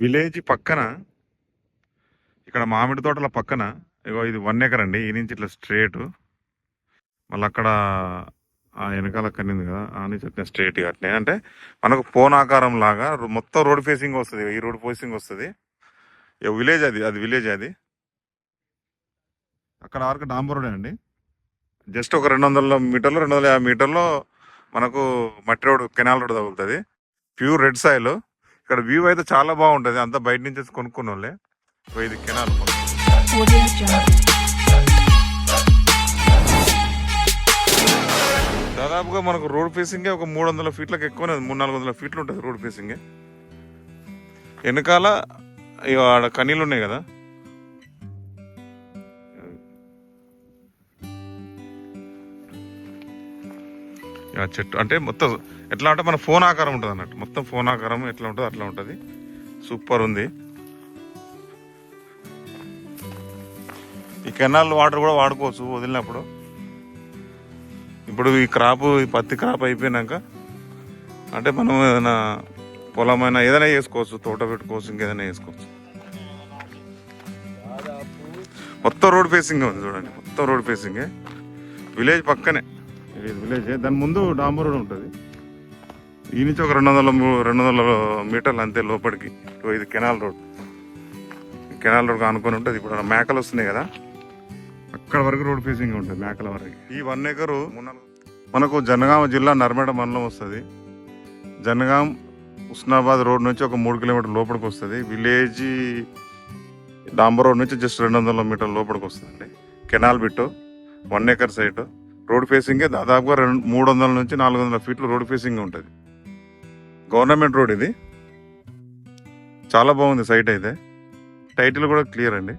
Village పక్కన ఇక్కడ మామిడి తోటల పక్కన ఇగో ఇది వన్ ఎకర్ అండి ఈ నుంచి ఇట్లా స్ట్రేట్. మళ్ళీ అక్కడ ఆ వెనకాల కనింది కదా ఆ నుంచి వచ్చిన స్ట్రేట్ అట్నే. అంటే మనకు పోనాకారం లాగా మొత్తం రోడ్ ఫేసింగ్ వస్తుంది ఈ రోడ్ ఫేసింగ్ వస్తుంది. విలేజ్ అది అది విలేజ్ అది. అక్కడ వరకు డాంబర్ రోడ్ అండి? జస్ట్ ఒక రెండు వందల మీటర్లు రెండు వందల యాభై మీటర్లో మనకు మట్టి రోడ్ కెనాల్ రోడ్ తగులుతుంది. Pure red soil. ఇక్కడ వ్యూ అయితే చాలా బాగుంటుంది. అంతా బయట నుంచి కొనుక్కున్న వాళ్ళే ఇది కెనాల్. దాదాపుగా మనకు రోడ్ ఫేసింగే ఒక మూడు వందల ఫీట్లకు ఎక్కువనే మూడు నాలుగు వందల ఫీట్లు ఉంటుంది రోడ్ ఫేసింగే. వెనకాల ఇక ఆడ కనీలు ఉన్నాయి కదా. చెట్టు. అంటే మొత్తం ఎట్లా అంటే మన ఫోన్ ఆకారం ఉంటుంది అన్నట్టు. మొత్తం ఫోన్ ఆకారం ఎట్లా ఉంటుంది అట్లా ఉంటుంది. సూపర్ ఉంది. ఈ కెనాల్ వాటర్ కూడా వాడుకోవచ్చు వదిలినప్పుడు. ఇప్పుడు ఈ క్రాప్ ఈ పత్తి క్రాప్ అయిపోయినాక అంటే మనం ఏదైనా పొలమైనా ఏదైనా చేసుకోవచ్చు తోట పెట్టుకోవచ్చు ఇంకేదైనా చేసుకోవచ్చు. మొత్తం రోడ్ ఫేసింగ్ ఉంది చూడండి. మొత్తం రోడ్ ఫేసింగే విలేజ్ పక్కనే. ఇది విలేజ్ దాని ముందు డాంబర్ రోడ్ ఉంటుంది. ఈ నుంచి ఒక రెండు వందల రెండు వందల మీటర్లు అంతే లోపలికి. ఇది కెనాల్ రోడ్. కెనాల్ రోడ్ అనుకుని ఉంటుంది. ఇప్పుడు మేకలు వస్తున్నాయి కదా. అక్కడ వరకు రోడ్ ఫేసింగ్ ఉంటుంది మేకల వరకు. ఈ వన్ ఎకరు మనకు జనగామ జిల్లా నర్మేడ మండలం వస్తుంది. జనగాం ఉస్నాబాద్ రోడ్ నుంచి ఒక మూడు కిలోమీటర్ లోపలికి వస్తుంది. విలేజ్ డాంబర్ రోడ్ నుంచి జస్ట్ రెండు వందల మీటర్ల లోపలికి వస్తుంది canal bit one acre site. Road ఫేసింగే దాదాపుగా రెండు మూడు వందల నుంచి నాలుగు వందల ఫీట్లు రోడ్ ఫేసింగ్ ఉంటుంది. గవర్నమెంట్ రోడ్ ఇది. చాలా బాగుంది సైట్ అయితే. టైటిల్ కూడా క్లియర్ అండి.